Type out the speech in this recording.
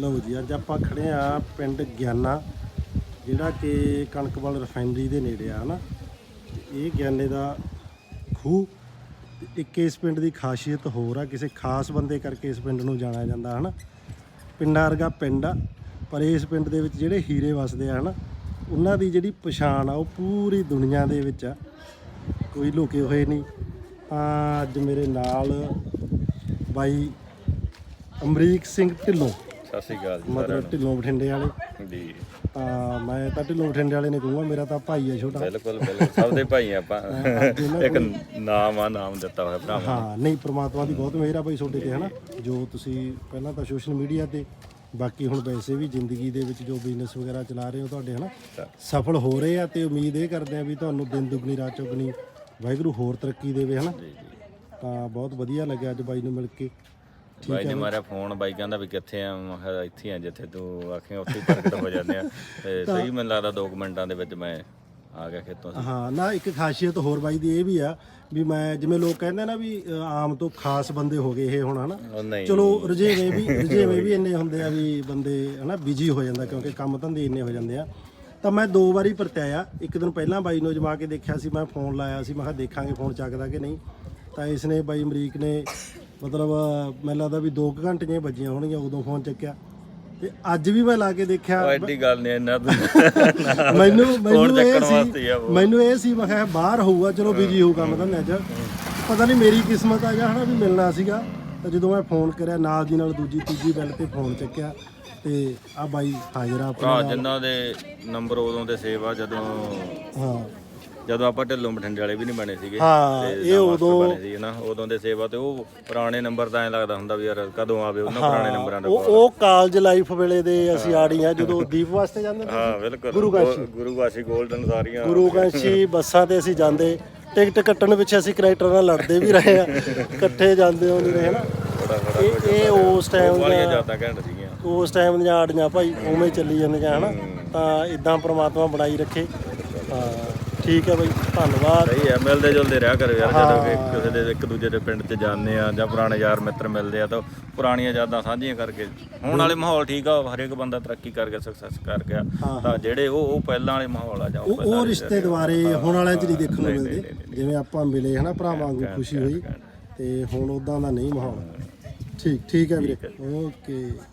ਲਓ ਜੀ, ਅੱਜ ਆਪਾਂ ਖੜੇ ਆ ਪਿੰਡ ਗਿਆਨਾ, ਜਿਹੜਾ ਕਿ ਕਣਕਵਾਲ ਰਿਫਾਈਨਰੀ ਦੇ ਨੇੜੇ ਆ, ਹਨਾ? ਤੇ ਇਹ ਗਿਆਨੇ ਦਾ ਖੂਹ। ਇੱਕ ਇਸ ਪਿੰਡ ਦੀ ਖਾਸੀਅਤ ਹੋਰ ਆ, ਕਿਸੇ ਖਾਸ ਬੰਦੇ ਕਰਕੇ ਇਸ ਪਿੰਡ ਨੂੰ ਜਾਣਿਆ ਜਾਂਦਾ, ਹਨਾ? ਪਿੰਡਾਂ ਵਰਗਾ ਪਿੰਡ ਆ, ਪਰ ਇਸ ਪਿੰਡ ਦੇ ਵਿੱਚ ਜਿਹੜੇ ਹੀਰੇ ਵਸਦੇ ਆ, ਹਨਾ? ਉਹਨਾਂ ਦੀ ਜਿਹੜੀ ਪਛਾਣ ਆ, ਉਹ ਪੂਰੀ ਦੁਨੀਆ ਦੇ ਵਿੱਚ ਆ। ਕੋਈ ਲੁਕੇ ਹੋਏ ਨਹੀਂ। ਤਾਂ ਅੱਜ ਮੇਰੇ ਨਾਲ ਬਾਈ ਅਮਰੀਕ ਸਿੰਘ ਢਿੱਲੋਂ। ਸਤਿ ਸ਼੍ਰੀ ਅਕਾਲ ਜੀ ਮਤਲਬ ਢਿੱਲੋਂ ਬਠਿੰਡੇ ਵਾਲੇ। ਨੂੰ। ਜੀ। ਤਾਂ ਮੈਂ ਤਾਂ ਢਿੱਲੋਂ ਬਠਿੰਡੇ ਵਾਲੇ ਨੇ ਕਹੂੰਗਾ ਮੇਰਾ ਤਾਂ ਭਾਈ ਆ ਛੋਟਾ। ਬਿਲਕੁਲ ਬਿਲਕੁਲ। ਸਭ ਦੇ ਭਾਈ ਆਪਾਂ। ਇੱਕ ਨਾਮ ਆ ਨਾਮ ਦਿੱਤਾ ਹੋਇਆ ਭਰਾਵਾਂ ਹਾਂ ਨਹੀਂ ਪ੍ਰਮਾਤਮਾ ਦੀ ਬਹੁਤ ਮਿਹਰ ਆ ਭਾਈ ਤੁਹਾਡੇ ਤੇ ਹਨਾ? ਜੋ ਤੁਸੀਂ ਪਹਿਲਾਂ ਤਾਂ ਸੋਸ਼ਲ ਮੀਡੀਆ ਤੇ ਬਾਕੀ ਹੁਣ ਵੈਸੇ ਵੀ ਜ਼ਿੰਦਗੀ ਦੇ ਵਿੱਚ ਜੋ ਬਿਜ਼ਨਸ ਵਗੈਰਾ ਚਲਾ ਰਹੇ ਹੋ ਤੁਹਾਡੇ ਹਨਾ? ਸਫਲ ਹੋ ਰਹੇ ਆ ਤੇ ਉਮੀਦ ਇਹ ਕਰਦੇ ਆ ਵੀ ਤੁਹਾਨੂੰ ਦਿਨ ਦੁਗਣੀ ਰਾਤ ਚੌਗਣੀ ਵਾਹਿਗੁਰੂ ਹੋਰ ਤਰੱਕੀ ਦੇਵੇ ਹਨਾ? ਤਾਂ ਬਹੁਤ ਵਧੀਆ ਲੱਗਿਆ ਅੱਜ ਬਾਈ ਨੂੰ ਮਿਲ ਕੇ। ਬਾਈ ਨੇ ਮਾਰਿਆ ਫੋਨ ਬਾਈ ਕਹਿੰਦਾ ਵੀ ਕਿੱਥੇ ਆ ਮੈਂ ਕਿਹਾ ਇੱਥੇ ਆ ਜਿੱਥੇ ਤੂੰ ਆਖੇ ਉੱਥੇ ਪ੍ਰਗਟ ਹੋ ਜਾਂਦੇ ਆ। ਤੇ ਸਹੀ ਮੈਨੂੰ ਲੱਗਦਾ ਦੋ ਕੁ ਮਿੰਟਾਂ ਦੇ ਵਿੱਚ ਮੈਂ ਆ ਗਿਆ ਖੇਤੋਂ ਹਾਂ ਨਾ ਇੱਕ ਖਾਸੀਅਤ ਹੋਰ ਬਾਈ ਦੀ ਇਹ ਵੀ ਆ ਵੀ ਮੈਂ ਜਿਵੇਂ ਲੋਕ ਕਹਿੰਦੇ ਨਾ ਵੀ ਆਮ ਤੋਂ ਖਾਸ ਬੰਦੇ ਹੋ ਗਏ ਇਹ ਹੁਣ ਹਨਾ? ਚਲੋ ਰੁਝੇਵੇਂ ਵੀ ਰੁਝੇਵੇਂ ਵੀ ਇੰਨੇ ਹੁੰਦੇ ਆ ਵੀ ਬੰਦੇ ਹਨਾ ਬਿਜ਼ੀ ਹੋ ਜਾਂਦਾ ਕਿਉਂਕਿ ਕੰਮ ਧੰਦੇ ਇੰਨੇ ਹੋ ਜਾਂਦੇ ਆ। ਤਾਂ ਮੈਂ ਦੋ ਵਾਰੀ ਪਰਤਿਆ ਇੱਕ ਦਿਨ ਪਹਿਲਾਂ ਬਾਈ ਨੂੰ ਜਮਾ ਕੇ ਦੇਖਿਆ ਸੀ ਮੈਂ ਫੋਨ ਲਾਇਆ ਸੀ ਮੈਂ ਕਿਹਾ ਦੇਖਾਂਗੇ ਫੋਨ ਚੱਕਦਾ ਕਿ ਨਹੀਂ। ਤਾਂ ਇਸ ਨੇ ਬਾਈ ਅਮਰੀਕ ਨੇ ਮਤਲਬ ਮੈਨੂੰ ਲੱਗਦਾ ਵੀ 2 ਘੰਟੇ ਵੱਜੀਆਂ ਹੋਣਗੀਆਂ ਉਦੋਂ ਫੋਨ ਚੱਕਿਆ। ਤੇ ਅੱਜ ਵੀ ਮੈਂ ਲਾ ਕੇ ਦੇਖਿਆ। ਉਹ ਐਡੀ ਗੱਲ ਨਹੀਂ ਇੰਨਾ ਮੈਨੂੰ ਮੈਨੂੰ ਇਹ ਸੀ। ਮੈਨੂੰ ਇਹ ਸੀ ਮੈਂ ਕਿਹਾ ਬਾਹਰ ਹੋਊਗਾ ਚਲੋ ਬਿਜ਼ੀ ਹੋਊ ਕੰਮ ਧੰਦੇ 'ਚ ਪਤਾ ਨਹੀਂ ਮੇਰੀ ਕਿਸਮਤ ਆ ਜਾਂ ਹਨਾ ਵੀ ਮਿਲਣਾ ਸੀਗਾ। ਤਾਂ ਜਦੋਂ ਮੈਂ ਫੋਨ ਕਰਿਆ ਨਾਲ ਦੀ ਨਾਲ ਦੂਜੀ ਤੀਜੀ ਬੈਲ ਤੇ ਫੋਨ ਚੱਕਿਆ। ਤੇ ਆ ਬਾਈ ਹਾਜ਼ਰ ਆ ਆਪਣਾ ਜਿਨ੍ਹਾਂ ਦੇ ਨੰਬਰ ਉਦੋਂ ਦੇ ਸੇਵ ਆ ਜਦੋਂ ਹਾਂ। ਜਦੋਂ ਆਪਾਂ ਢਿੱਲੋਂ ਬਠਿੰਡੇ ਵਾਲੇ ਵੀ ਨਹੀਂ ਬਣੇ ਸੀਗੇ ਹਾਂ, ਤੇ ਇਹ ਉਦੋਂ- ਬਣੇ ਸੀ ਨਾ ਉਦੋਂ ਦੇ ਸੇਵਾ ਤੇ ਉਹ ਪੁਰਾਣੇ ਨੰਬਰ ਤਾਂ ਐ ਲੱਗਦਾ ਹੁੰਦਾ ਵੀ ਯਾਰ ਕਦੋਂ ਆਵੇ ਉਹਨਾਂ ਪੁਰਾਣੇ ਨੰਬਰਾਂ ਦਾ ਉਹ ਉਹ ਕਾਲਜ ਲਾਈਫ ਵੇਲੇ ਦੇ ਅਸੀਂ ਆੜੀ ਆ ਜਦੋਂ ਦੀਪ ਵਾਸਤੇ ਜਾਂਦੇ ਸੀ ਹਾਂ ਬਿਲਕੁਲ। ਗੁਰੂ ਕਾਸ਼ੀ। ਗੁਰੂ ਕਾਸ਼ੀ 골ਡਨ ਸਾਰੀਆਂ। ਗੁਰੂ ਕਾਂਸ਼ੀ ਬੱਸਾਂ ਤੇ ਅਸੀਂ ਜਾਂਦੇ। ਟਿਕਟ ਕੱਟਣ ਪਿੱਛੇ ਅਸੀਂ ਕਨੈਕਟਰ ਨਾਲ ਲੜਦੇ ਵੀ ਰਹੇ ਆ। ਇਕੱਠੇ ਜਾਂਦੇ ਹੁੰਦੇ ਰਹੇ ਹਨਾ। ਇਹ ਇਹ ਉਸ ਟਾਈਮ ਵਾਲੀਆਂ ਜ਼ਿਆਦਾ ਘੈਂਟ ਸੀਗੀਆਂ। ਉਸ ਟਾਈਮ ਦੀਆਂ ਆੜੀਆਂ ਭਾਈ ਉਵੇਂ ਹੀ ਚੱਲੀ ਜਾਂਦੀਆਂ ਹਨਾ। ਤਾਂ ਇਦਾਂ ਪ੍ਰਮਾਤਮਾ ਬਣਾਈ ਰੱਖੇ। ਹਾਂ। ਠੀਕ ਹੈ ਬਾਈ ਧੰਨਵਾਦ। ਸਹੀ ਹੈ ਮਿਲਦੇ ਜੁਲਦੇ ਰਿਹਾ ਕਰੋ ਯਾਰ ਜਦੋਂ ਕਿ ਕਿਸੇ ਦੇ ਇੱਕ ਦੂਜੇ ਦੇ ਪਿੰਡ 'ਚ ਜਾਂਦੇ ਆ ਜਾਂ ਪੁਰਾਣੇ ਯਾਰ ਮਿੱਤਰ ਮਿਲਦੇ ਆ ਤਾਂ ਪੁਰਾਣੀਆਂ ਯਾਦਾਂ ਸਾਂਝੀਆਂ ਕਰਕੇ ਹੁਣ ਵਾਲੇ ਮਾਹੌਲ ਠੀਕ ਆ ਹਰੇਕ ਬੰਦਾ ਤਰੱਕੀ ਕਰਕੇ ਸਕਸੈਸ ਕਰ ਗਿਆ। ਤਾਂ ਜਿਹੜੇ ਉਹ ਉਹ ਪਹਿਲਾਂ ਵਾਲੇ ਮਾਹੌਲ ਆ ਜਾਂ ਉਹ ਉਹ ਉਹ ਰਿਸ਼ਤੇ ਦੁਆਰੇ ਹੁਣ ਵਾਲਿਆਂ ਚ ਨਹੀਂ ਦੇਖਣ ਨੂੰ ਮਿਲਦੇ। ਜਿਵੇਂ ਆਪਾਂ ਮਿਲੇ ਹਨਾ ਭਰਾਵਾਂ ਵਾਂਗੂ ਖੁਸ਼ੀ ਹੋਈ ਤੇ ਹੁਣ ਉਦਾਂ ਦਾ ਨਹੀਂ ਮਾਹੌਲ। ਠੀਕ ਠੀਕ ਹੈ ਵੀਰੇ। ਓਕੇ।